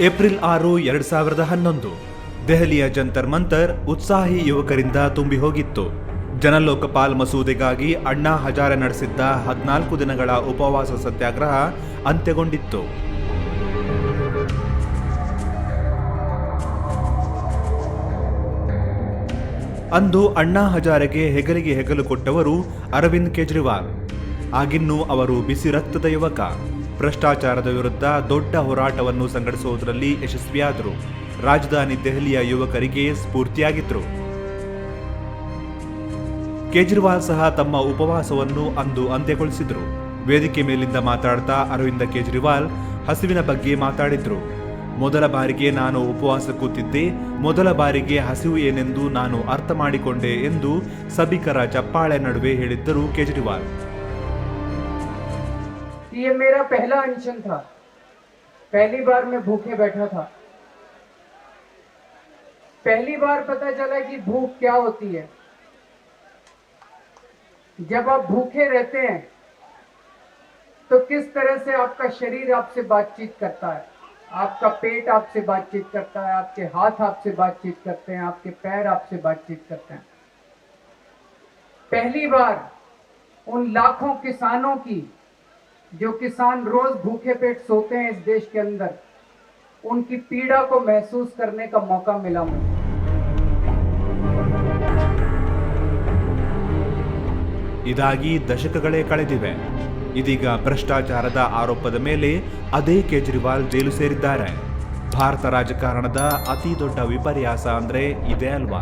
April ಆರು, ಎರಡು ಸಾವಿರದ ಹನ್ನೊಂದು. ದೆಹಲಿಯ ಜಂತರ್ ಮಂತರ್ ಉತ್ಸಾಹಿ ಯುವಕರಿಂದ ತುಂಬಿ ಹೋಗಿತ್ತು. ಜನಲೋಕಪಾಲ್ ಮಸೂದೆಗಾಗಿ ಅಣ್ಣಾ ಹಜಾರೆ ನಡೆಸಿದ್ದ ಹದಿನಾಲ್ಕು ದಿನಗಳ ಉಪವಾಸ ಸತ್ಯಾಗ್ರಹ ಅಂತ್ಯಗೊಂಡಿತ್ತು. ಅಂದು ಅಣ್ಣಾ ಹಜಾರೆಗೆ ಹೆಗಲಿಗೆ ಹೆಗಲು ಕೊಟ್ಟವರು ಅರವಿಂದ್ ಕೇಜ್ರಿವಾಲ್. ಆಗಿನ್ನೂ ಅವರು ಬಿಸಿ ರಕ್ತದ ಯುವಕ. ಭ್ರಷ್ಟಾಚಾರದ ವಿರುದ್ಧ ದೊಡ್ಡ ಹೋರಾಟವನ್ನು ಸಂಘಟಿಸುವುದರಲ್ಲಿ ಯಶಸ್ವಿಯಾದರು. ರಾಜಧಾನಿ ದೆಹಲಿಯ ಯುವಕರಿಗೆ ಸ್ಫೂರ್ತಿಯಾಗಿದ್ದರು ಕೇಜ್ರಿವಾಲ್ ಸಹ ತಮ್ಮ ಉಪವಾಸವನ್ನು ಅಂದು ಅಂತ್ಯಗೊಳಿಸಿದರು. ವೇದಿಕೆ ಮೇಲಿಂದ ಮಾತಾಡ್ತಾ ಅರವಿಂದ ಕೇಜ್ರಿವಾಲ್ ಹಸಿವಿನ ಬಗ್ಗೆ ಮಾತಾಡಿದ್ರು. ಮೊದಲ ಬಾರಿಗೆ ನಾನು ಉಪವಾಸ ಕೂತಿದ್ದೆ, ಮೊದಲ ಬಾರಿಗೆ ಹಸಿವು ಏನೆಂದು ನಾನು ಅರ್ಥ ಮಾಡಿಕೊಂಡೆ ಎಂದು ಸಭಿಕರ ಚಪ್ಪಾಳೆ ನಡುವೆ ಹೇಳಿದ್ದರು ಕೇಜ್ರಿವಾಲ್. ये मेरा पहला अनशन था। पहली बार मैं भूखे बैठा था। पहली बार पता चला कि भूख क्या होती है। जब आप भूखे रहते हैं तो किस तरह से आपका शरीर आपसे बातचीत करता है? आपका पेट आपसे बातचीत करता है, आपके हाथ आपसे बातचीत करते हैं, आपके पैर आपसे बातचीत करते हैं। पहली बार उन लाखों किसानों की जो किसान रोज भूखे पेट सोते हैं इस देश के अंदर उनकी पीड़ा को महसूस करने का मौका मिला मुझे ಇದಾಗಿ ದಶಕಗಳೇ ಕಳೆದಿವೆ ಇದೀಗ ಭ್ರಷ್ಟಾಚಾರದ ಆರೋಪದ ಮೇಲೆ ಅದೇ ಕೇಜ್ರಿವಾಲ್ ಜೈಲು ಸೇರಿದ್ದಾರೆ ಭಾರತ ರಾಜಕಾರಣದ ಅತಿ ದೊಡ್ಡ ವಿಪರ್ಯಾಸ ಅಂದ್ರೆ ಇದೇ ಅಲ್ವಾ